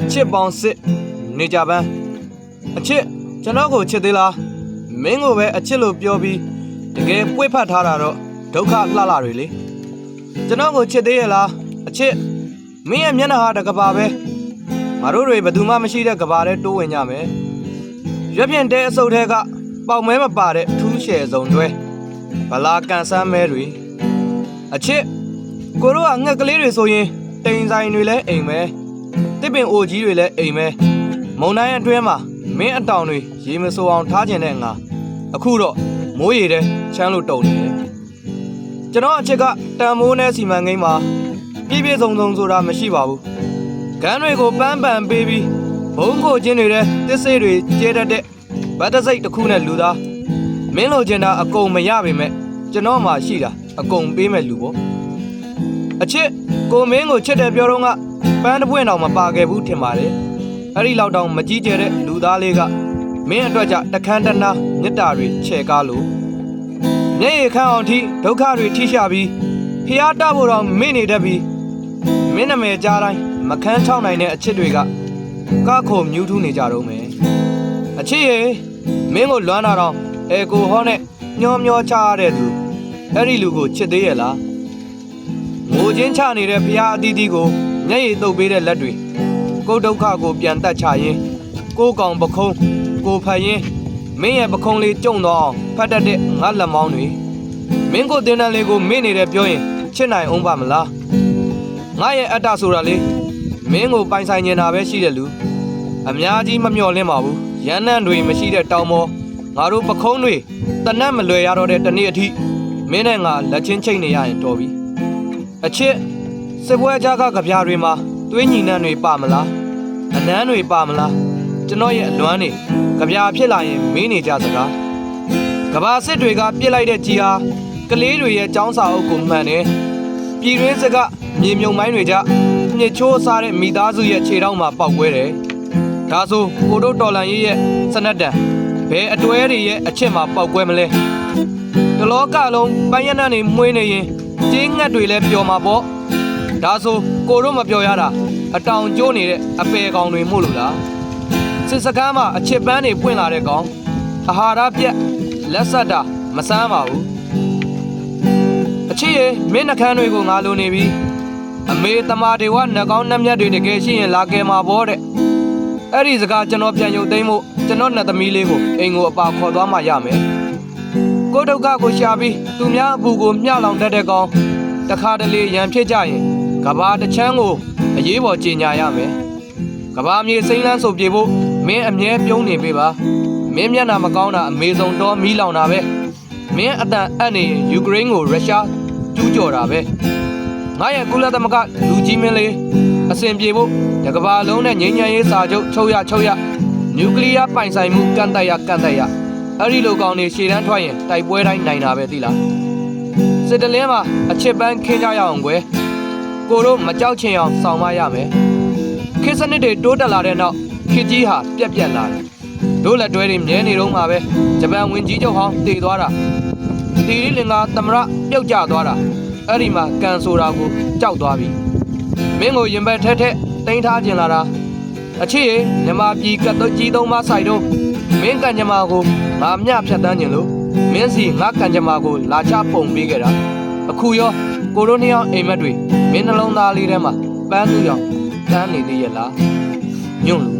အချစ်ပေါင်းစစ်နေကြပန်းအချစ်ကျွန်တော်ကိုချစ်သေးလားမင်းကိုပဲအချစ်လို့ပြောပြီးတကယ်ပွေ့ဖတ်ထားတာတော့ဒုက္ခလှလှတွေလေကျွန်တော်ကိုချစ်သေးရဲ့လားအချစ်မင်းရဲ့မျက်နှာဟာတကဘာပဲငါတို့တွေဘယ်သူမှမရှိတဲ့ကဘာထဲတိုးဝင်ကြမယ်ရွက်ဖြင့်တဲအစုပ်ထဲကပေါက်မဲမပါတဲ့ထူးရှယ်စုံတွဲဗလာကန်ဆန်းမဲတွေအချစ်ကိုတို့ကငှက်ကလေးတွေဆိုရင်တိမ်ဆိုင်တွေလည်းအိမ်ပဲ တစ်ပင်အိုကြီးတွေလည်းအိမ်ပဲမုံတိုင်းအတွင်းမှာမင်းအတောင်တွေရေမစိုးအောင်ထားခြင်းနဲ့ငါအခုတော့မိုးရေတဲ့ချမ်းလို့တုံနေတယ်ကျွန်တော်အချစ်ကတန်မိုးနဲ့စီမံကိန်းမှာပြည့်ပြည့်စုံစုံဆိုတာမရှိပါဘူးကန်းတွေကိုပန်းပန်ပေးပြီးဘုံကိုချင်းတွေတဲ့တစ်စိတ်တွေကျဲတတ်တဲ့ဗတ်တစိတ်တစ်ခုနဲ့လူသားမင်းလိုချင်တာအကုန်မရပါပဲကျွန်တော်မှရှိတာအကုန်ပေးမဲ့လူပေါ့အချစ်ကိုမင်းကိုချစ်တယ်ပြောတော့က ပန်းတစ်ပွင့်တောင်မပါခဲ့ဘူးထင်ပါတယ်အဲ့ဒီလောက်တောင်မကြီးကျယ်တဲ့လူသားလေးကမင်းအတွက်ကြတခန်းတနာမြတ်တာတွေချဲကားလို့မျက်ရည်ခမ်းအောင်ထိဒုက္ခတွေထိရှာပြီးဖျားတဖို့တော့မင်းနေတတ်ပြီးမင်းနာမည်ကြားတိုင်းမခန်းချောင်းနိုင်တဲ့အချစ်တွေကကခုံမြူးထူးနေကြတော့မယ်အချစ်ရေမင်းကိုလွမ်းတာတော့အဲကိုဟောနဲ့ညောမျောချရတဲ့သူအဲ့ဒီလူကိုချစ်သေးရဲ့လားငိုချင်းချနေတဲ့ဖရာအသီးသီးကို မျက်ရည်တုပ်ပေးတဲ့လက်တွေကိုယ်ဒုက္ခကိုပြန်တက်ချရင်းကိုယ်ကောင်ပခုံးကိုယ်ဖတ်ရင်းမင်းရဲ့ပခုံးလေးကျုံတော့အောင်ဖတ်တတ်တဲ့ငါလက်မောင်းတွေမင်းကိုတင်တန်းလေးကိုမင်းနေတယ်ပြောရင်ချစ်နိုင်အောင်ပါမလားငါရဲ့အတ္တဆိုတာလေမင်းကိုပိုင်ဆိုင်နေတာပဲရှိတယ်လူအများကြီးမမျှော်လင့်ပါဘူးရန်နံ့တွေမရှိတဲ့တောင်ပေါ်ငါတို့ပခုံးတွေတနတ်မလွယ်ရတော့တဲ့တနေ့အထိမင်းနဲ့ငါလက်ချင်းချိတ်နေရရင်တော်ပြီအချစ် စစ်ပွဲကြားကကြပြားတွေမှာသွေးညီနှံတွေပါမလားအနမ်းတွေပါမလားကျွန်တော်ရဲ့အလွမ်းတွေကြပြားဖြစ်လာရင်မင်းနေကြစကားကဘာစစ်တွေကပြစ်လိုက်တဲ့ကြီးဟာကလေးတွေရဲ့ចောင်းစာအုပ်ကိုမှန်တယ်ပြည်တွင်းစကမြေမြုံမိုင်းတွေကြညစ်ချိုးစားတဲ့မိသားစုရဲ့ခြေထောက်မှာပေါက်ကွဲတယ်ဒါဆိုကိုတို့တော်လန်ရေးရဲ့စနက်တန်ဘယ်အတွဲတွေရဲ့အချစ်မှာပေါက်ကွဲမလဲတလောကလုံးပိုင်းရနံ့နေမှွေးနေရင်ကျင်းငတ်တွေလည်းပျော်မှာပေါ့ ဒါဆိုကိုတို့မပျော်ရတာအတောင်ကျိုးနေတဲ့အပေကောင်တွေမို့လို့လားစစ်စကမ်းမှာအချစ်ပန်းတွေပွင့်လာတဲ့ကောင်အာဟာရပြက်လက်ဆက်တာမဆန်းပါဘူးအချစ်ရဲ့မင်းနှကန်းတွေကိုငါလိုနေပြီအမေတမာတွေဝနှကောင်းနှမျက်တွေတကယ်ရှိရင်လာကဲမှာပေါ့တဲ့အဲ့ဒီစကားကျွန်တော်ပြန်ရုပ်သိမ်းဖို့ကျွန်တော်နှစ်သမီးလေးကိုအိမ်ကိုအပါခေါ်သွားမှရမယ်ကိုဒုက္ခကိုရှာပြီးသူများအပူကိုမျှလောင်တတ်တဲ့ကောင်တခါတလေရန်ဖြစ်ကြရင် ကဘာတစ်ချမ်းကိုအရေးပေါ်ကြီးညာရမယ်ကဘာမြေစိမ့်လန်းဆိုပြေဖို့မင်းအမြဲပြုံးနေပေးပါမင်းမျက်နှာမကောင်းတာအမေဆုံးတော့မီးလောင်တာပဲမင်းအတန်အပ်နေရင်ယူကရိန်းကိုရုရှားကျူးကျော်တာပဲငါရဲ့ကုလသမဂ္ဂလူကြီးမင်းလေးအစဉ်ပြေဖို့တကဘာလုံးနဲ့ငြိမ်းချမ်းရေးစာချုပ်ချုပ်ရချုပ်ရနျူကလ িয়ার ပိုင်ဆိုင်မှုကန့်သက်ရကန့်သက်ရအဲ့ဒီလိုကောင်နေရှေ့တန်းထွက်ရင်တိုက်ပွဲတိုင်းနိုင်တာပဲသိလားစစ်တလင်းမှာအချစ်ပန်းခင်းကြရအောင်ကွယ် ကိုတို့မကြောက်ချင်အောင်စောင့်မရမယ်ခေတ်စနစ်တွေတိုးတက်လာတဲ့နောက်ခေတ်ကြီးဟာပြက်ပြက်လာတယ်တို့လက်တွဲတွေမြဲနေတော့မှာပဲဂျပန်ဝင်ကြီးချုပ်ဟောင်းတည်သွားတာတီရီလင်္ကာသမရပြုတ်ကျသွားတာအဲ့ဒီမှာကန်ဆိုတာကိုကြောက်သွားပြီမင်းကိုရင်ဘတ်ထဲထဲတင်ထားကျင်လာတာအချစ်ရေမြမပြည်ကတ်တော့ကြီးသုံးမဆိုင်တော့မင်းကန်ကြမကိုငါမျှဖြတ်တန်းကျင်လို့မင်းစီငါကန်ကြမကိုလာချပုံပေးခဲ့တာအခုရော ကိုလိုနီယောင်အိမ်မက်တွေမင်းနှလုံးသားလေးထဲမှာပန်းသူရောင်တန်းနေသေးရဲ့လားညွန့်လူ